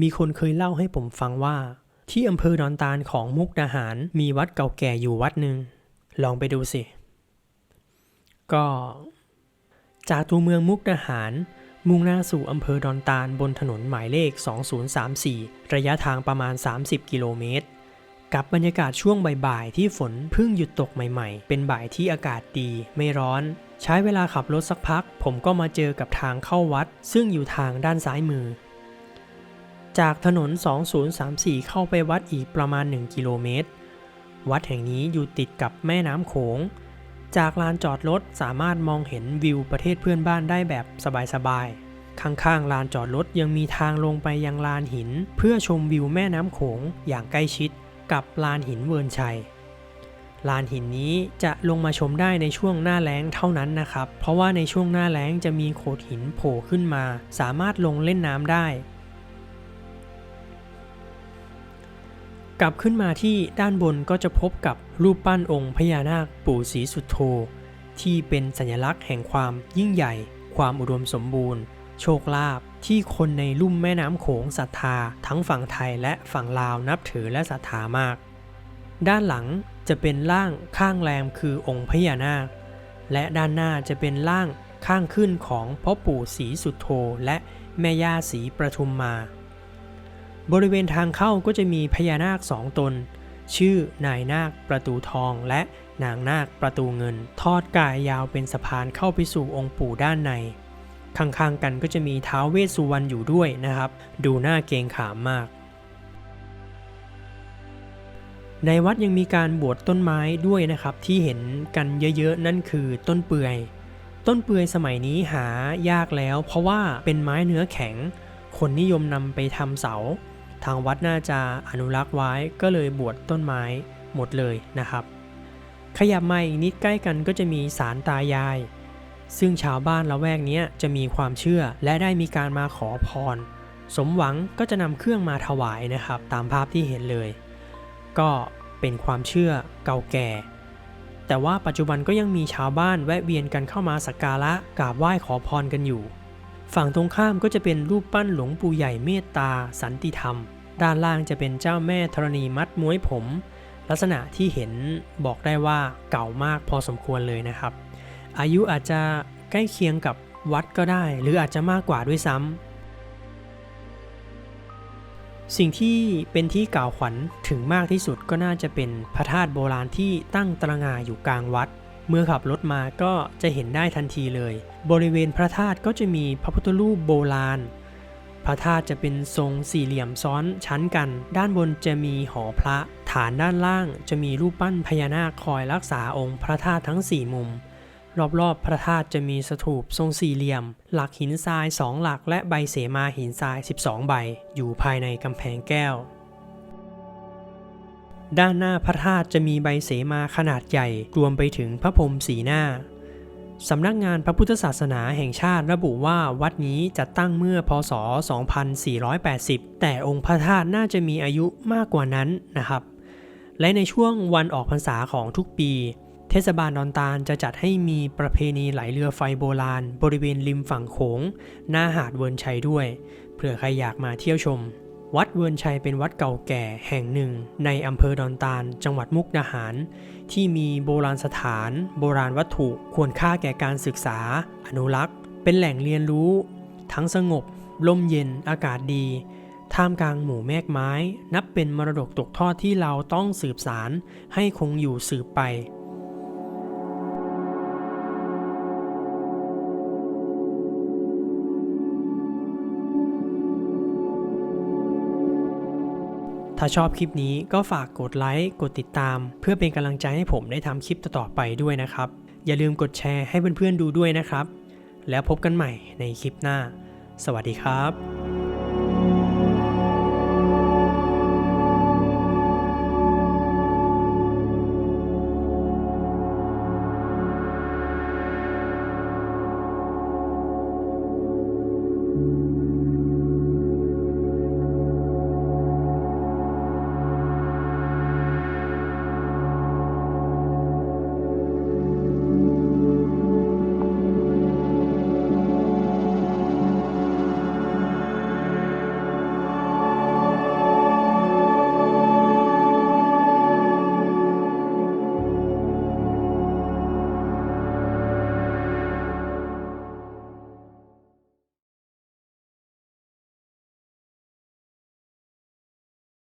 มีคนเคยเล่าให้ผมฟังว่า ที่อำเภอดอนตาลของมุกดาหารมีวัดเก่าแก่อยู่วัดหนึ่ง ลองไปดูสิ ก็ จากตัวเมืองมุกดาหาร มุ่งหน้าสู่อำเภอดอนตาลบนถนนหมายเลข 2034 ระยะทางประมาณ 30 กิโลเมตร กับบรรยากาศช่วงบ่ายๆ ที่ฝนเพิ่งหยุดตกใหม่ๆ เป็นบ่ายที่อากาศดีไม่ร้อนใช้เวลาขับรถสักพัก ผมก็มาเจอกับทางเข้าวัด ซึ่งอยู่ทางด้านซ้ายมือ จากถนน 2034 เข้าไปวัดอีกประมาณ 1 กิโลเมตร วัดแห่งนี้อยู่ติดกับแม่น้ำโขง จากลานจอดรถสามารถมองเห็นวิวประเทศเพื่อนบ้านได้แบบสบายๆ ข้างๆ ลานจอดรถยังมีทางลงไปยังลานหิน เพื่อชมวิวแม่น้ำโขงอย่างใกล้ชิดกับลานหินเวิร์นชัย ลานหินนี้จะลงมาชมได้ในช่วงหน้าแล้งเท่านั้นนะครับ เพราะว่าในช่วงหน้าแล้งจะมีโขดหินโผล่ขึ้นมา สามารถลงเล่นน้ำได้ กลับขึ้นมาที่ด้านบนก็จะพบกับรูปปั้นองค์พญานาคปู่ศรีสุโธที่เป็นสัญลักษณ์แห่งความยิ่งใหญ่ ความอุดมสมบูรณ์ โชคลาภที่คนในลุ่มแม่น้ำโขงศรัทธา ทั้งฝั่งไทยและฝั่งลาวนับถือและศรัทธามาก ด้านหลังจะเป็นร่างข้างแรมคือองค์พญานาค และด้านหน้าจะเป็นร่างข้างขึ้นของพ่อปู่ศรีสุโธและแม่ย่าศรีประทุมมา บริเวณทางเข้าก็จะมีพญานาคสองตน ชื่อนายนาคประตูทองและนางนาคประตูเงิน ทอดกายยาวเป็นสะพานเข้าไปสู่องค์ปู่ด้านใน ข้างๆกันก็จะมีท้าวเวสสุวรรณอยู่ด้วยนะครับ ดูน่าเกงขามมาก ในวัดยังมีการบวชต้นไม้ด้วยนะครับ ที่เห็นกันเยอะๆ นั่นคือต้นเปื่อย ต้นเปื่อยสมัยนี้หายากแล้ว เพราะว่าเป็นไม้เนื้อแข็ง คนนิยมนำไปทำเสา ทางวัดน่าจะอนุรักษ์ไว้ก็เลยบวชต้นไม้หมดเลยนะครับ ขยับมาอีกนิดใกล้กันก็จะมีศาลตายาย ซึ่งชาวบ้านละแวกนี้จะมีความเชื่อและได้มีการมาขอพร สมหวังก็จะนำเครื่องมาถวายนะครับ ตามภาพที่เห็นเลย ก็เป็นความเชื่อเก่าแก่ แต่ว่าปัจจุบันก็ยังมีชาวบ้านแวะเวียนกันเข้ามาสักการะกราบไหว้ขอพรกันอยู่ ฝั่งตรงข้ามก็จะเป็นรูปปั้นหลวงปู่ใหญ่เมตตาสันติธรรม ด้านล่างจะเป็นเจ้าแม่ธรณีมัดม้วยผม ลักษณะที่เห็นบอกได้ว่าเก่ามากพอสมควรเลยนะครับ อายุอาจจะใกล้เคียงกับวัดก็ได้ หรืออาจจะมากกว่าด้วยซ้ำสิ่งที่เป็นที่กล่าวขวัญถึงมากที่สุดก็น่าจะเป็นพระธาตุโบราณที่ตั้งตระงาอยู่กลางวัด เมื่อขับรถมาก็จะเห็นได้ทันทีเลย บริเวณพระธาตุก็จะมีพระพุทธรูปโบราณ พระธาตุจะเป็นทรงสี่เหลี่ยมซ้อนชั้นกัน ด้านบนจะมีหอพระ ฐานด้านล่างจะมีรูปปั้นพญานาคคอยรักษาองค์พระธาตุทั้ง 4 มุม รอบๆ พระธาตุจะมีสถูปทรงสี่เหลี่ยม หลักหินทราย2หลักและใบเสมาหินทราย 12 ใบ อยู่ภายในกำแพงแก้ว ด้านหน้าพระธาตุจะมีใบเสมาขนาดใหญ่รวมไปถึงพระพรมสีหน้า สำนักงานพระพุทธศาสนาแห่งชาติระบุว่าวัดนี้จัดตั้งเมื่อพศ 2480 แต่องค์พระธาตุน่าจะมีอายุมากกว่านั้นนะครับ และในช่วงวันออกพรรษาของทุกปี เทศบาลดอนตาลจะจัดให้มีประเพณีไหลเรือไฟโบราณ บริเวณริมฝั่งโขง หน้าหาดเวิร์นชัยด้วย เผื่อใครอยากมาเที่ยวชม วัดเวิร์นชัยเป็นวัดเก่าแก่แห่งหนึ่ง ในอำเภอดอนตาล จังหวัดมุกดาหาร ที่มีโบราณสถาน โบราณวัตถุควรค่าแก่การศึกษา อนุรักษ์ เป็นแหล่งเรียนรู้ ทั้งสงบลมเย็นอากาศดี ท่ามกลางหมู่แมกไม้ นับเป็นมรดกตกทอดที่เราต้องสืบสารให้คงอยู่สืบไป ถ้าชอบคลิปนี้ก็ฝากกดไลค์กดติดตาม เพื่อเป็นกำลังใจให้ผมได้ทำคลิปต่อๆไปด้วยนะครับ อย่าลืมกดแชร์ให้เพื่อนๆดูด้วยนะครับ แล้วพบกันใหม่ในคลิปหน้า สวัสดีครับ